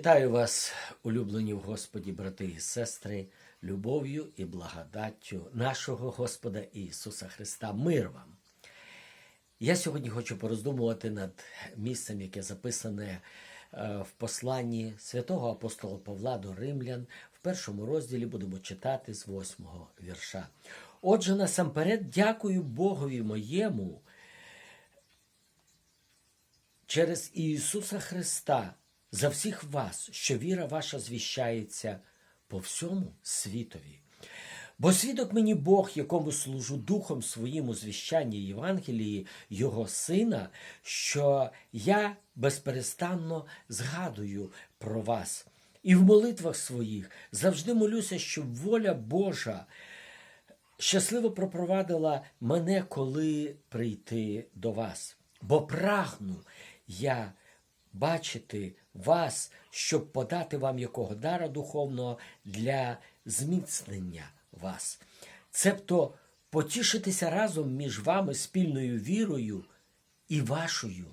Вітаю вас, улюблені в Господі, брати і сестри, любов'ю і благодаттю нашого Господа Ісуса Христа. Мир вам! Я сьогодні хочу пороздумувати над місцем, яке записане е, в посланні святого апостола Павла до Римлян. В першому розділі будемо читати з восьмого вірша. Отже, насамперед дякую Богові моєму через Ісуса Христа за всіх вас, що віра ваша звіщається по всьому світові. Бо свідок мені Бог, якому служу духом своїм у звіщанні Євангелії, Його Сина, що я безперестанно згадую про вас. І в молитвах своїх завжди молюся, щоб воля Божа щасливо пропровадила мене, коли прийти до вас. Бо прагну я бачити вас, щоб подати вам якого дара духовного для зміцнення вас. Цебто потішитися разом між вами спільною вірою і вашою,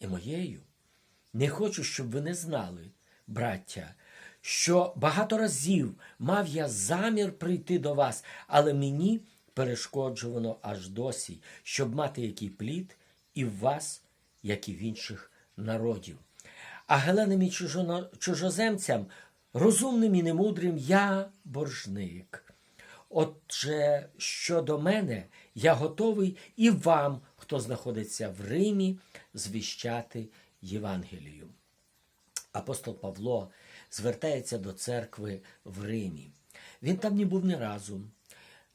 і моєю. Не хочу, щоб ви не знали, браття, що багато разів мав я замір прийти до вас, але мені перешкоджувано аж досі, щоб мати який плід і в вас, як і в інших народів. А геленим і чужоно- чужоземцям, розумним і немудрим, я боржник. Отже, щодо мене, я готовий і вам, хто знаходиться в Римі, звіщати Євангелію. Апостол Павло звертається до церкви в Римі. Він там не був ні разу.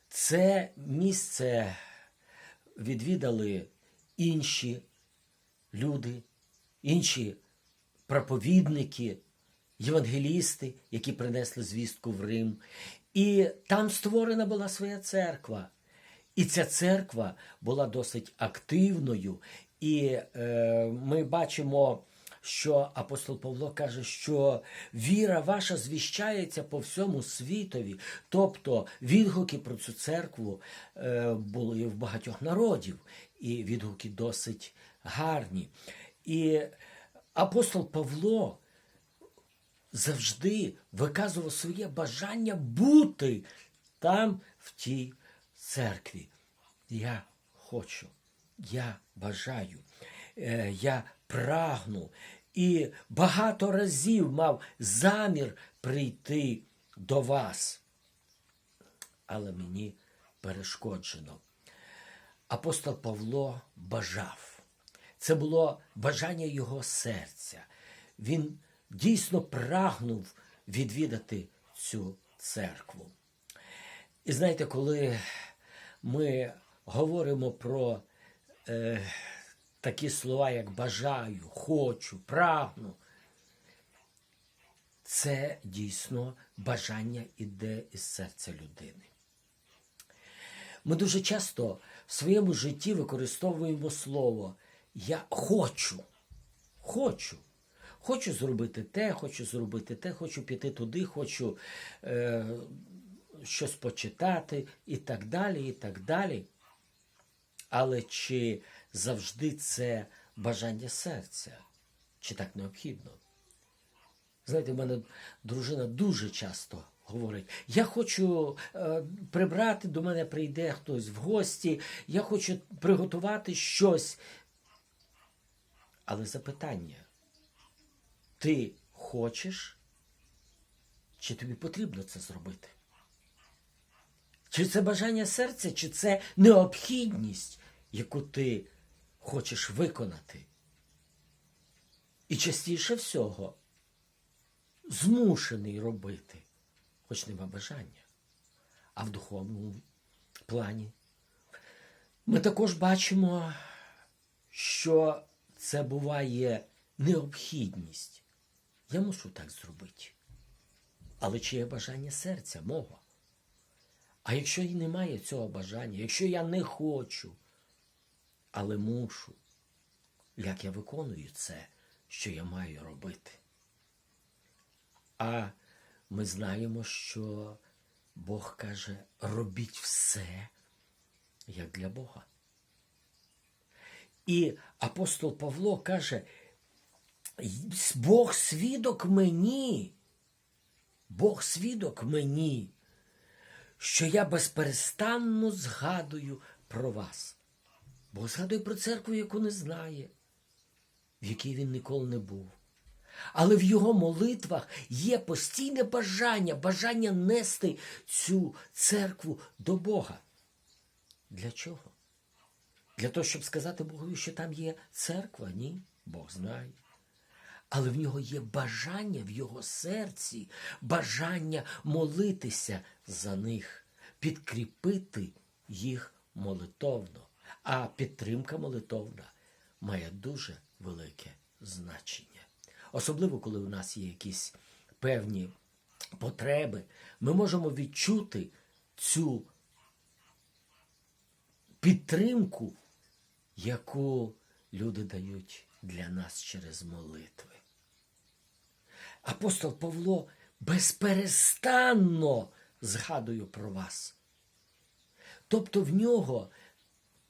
Це місце відвідали інші люди, інші проповідники, євангелісти, які принесли звістку в Рим. І там створена була своя церква. І ця церква була досить активною. І е, ми бачимо, що апостол Павло каже, що віра ваша звіщається по всьому світові. Тобто відгуки про цю церкву е, були в багатьох народів, і відгуки досить гарні. І апостол Павло завжди виказував своє бажання бути там, в тій церкві. Я хочу, я бажаю, е, я прагну. І багато разів мав замір прийти до вас. Але мені перешкоджено. Апостол Павло бажав. Це було бажання його серця. Він дійсно прагнув відвідати цю церкву. І знаєте, коли ми говоримо про е, такі слова, як бажаю, хочу, прагну, це дійсно бажання іде із серця людини. Ми дуже часто в своєму житті використовуємо слово Я хочу, хочу. Хочу зробити те, хочу зробити те, хочу піти туди, хочу е, щось почитати і так далі, і так далі. Але чи завжди це бажання серця? Чи так необхідно? Знаєте, в мене дружина дуже часто говорить: я хочу е, прибрати, до мене прийде хтось в гості, я хочу приготувати щось. Але запитання: ти хочеш, чи тобі потрібно це зробити? Чи це бажання серця, чи це необхідність, яку ти хочеш виконати? І частіше всього змушений робити, хоч нема бажання. А в духовному плані ми також бачимо, що це буває необхідність. Я мушу так зробити. Але чи є бажання серця мого? А якщо і немає цього бажання, якщо я не хочу, але мушу, як я виконую це, що я маю робити? А ми знаємо, що Бог каже, робіть все, як для Бога. І апостол Павло каже, Бог свідок мені, Бог свідок мені, що я безперестанно згадую про вас. Бог згадує про церкву, яку не знає, в якій він ніколи не був. Але в його молитвах є постійне бажання, бажання нести цю церкву до Бога. Для чого? Для того, щоб сказати Богові, що там є церква? Ні, Бог знає. Але в нього є бажання в його серці, бажання молитися за них, підкріпити їх молитовно. А підтримка молитовна має дуже велике значення. Особливо, коли у нас є якісь певні потреби, ми можемо відчути цю підтримку, яку люди дають для нас через молитви. Апостол Павло безперестанно згадує про вас. Тобто в нього,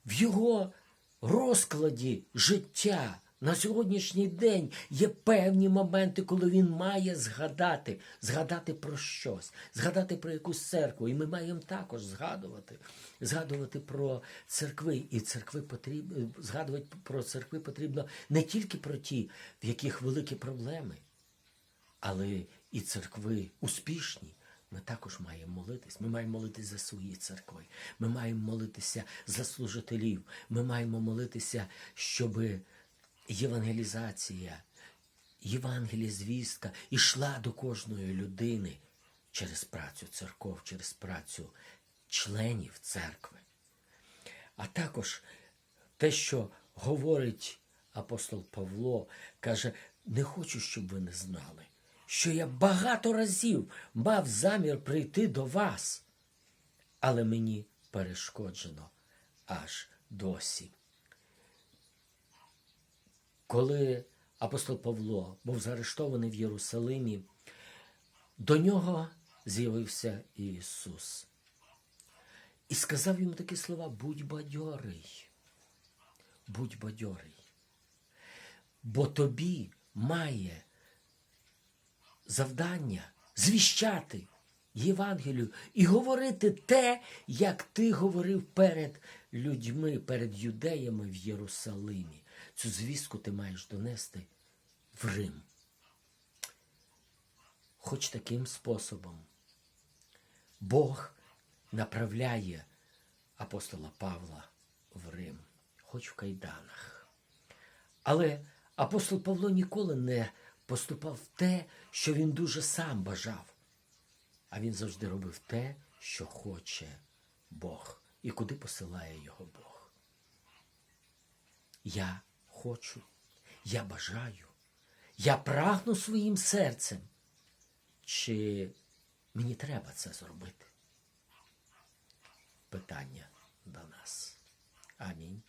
в його розкладі життя на сьогоднішній день є певні моменти, коли він має згадати, згадати про щось, згадати про якусь церкву. І ми маємо також згадувати, згадувати про церкви. І церкви потрібно згадувати про церкви потрібно не тільки про ті, в яких великі проблеми, але і церкви успішні. Ми також маємо молитись. Ми маємо молитись за свої церкви. Ми маємо молитися за служителів. Ми маємо молитися, щоб євангелізація, Євангелія звістка йшла до кожної людини через працю церков, через працю членів церкви. А також те, що говорить апостол Павло, каже: не хочу, щоб ви не знали, що я багато разів мав замір прийти до вас, але мені перешкоджено аж досі. Коли апостол Павло був заарештований в Єрусалимі, до нього з'явився Ісус. І сказав йому такі слова: будь бадьорий, будь бадьорий, бо тобі має завдання звіщати Євангелію і говорити те, як ти говорив перед людьми, перед юдеями в Єрусалимі. Цю звістку ти маєш донести в Рим. Хоч таким способом Бог направляє апостола Павла в Рим, хоч в кайданах. Але апостол Павло ніколи не поступав в те, що він дуже сам бажав, а він завжди робив те, що хоче Бог і куди посилає його Бог. Я хочу, я бажаю, я прагну своїм серцем. Чи мені треба це зробити? Питання до нас. Амінь.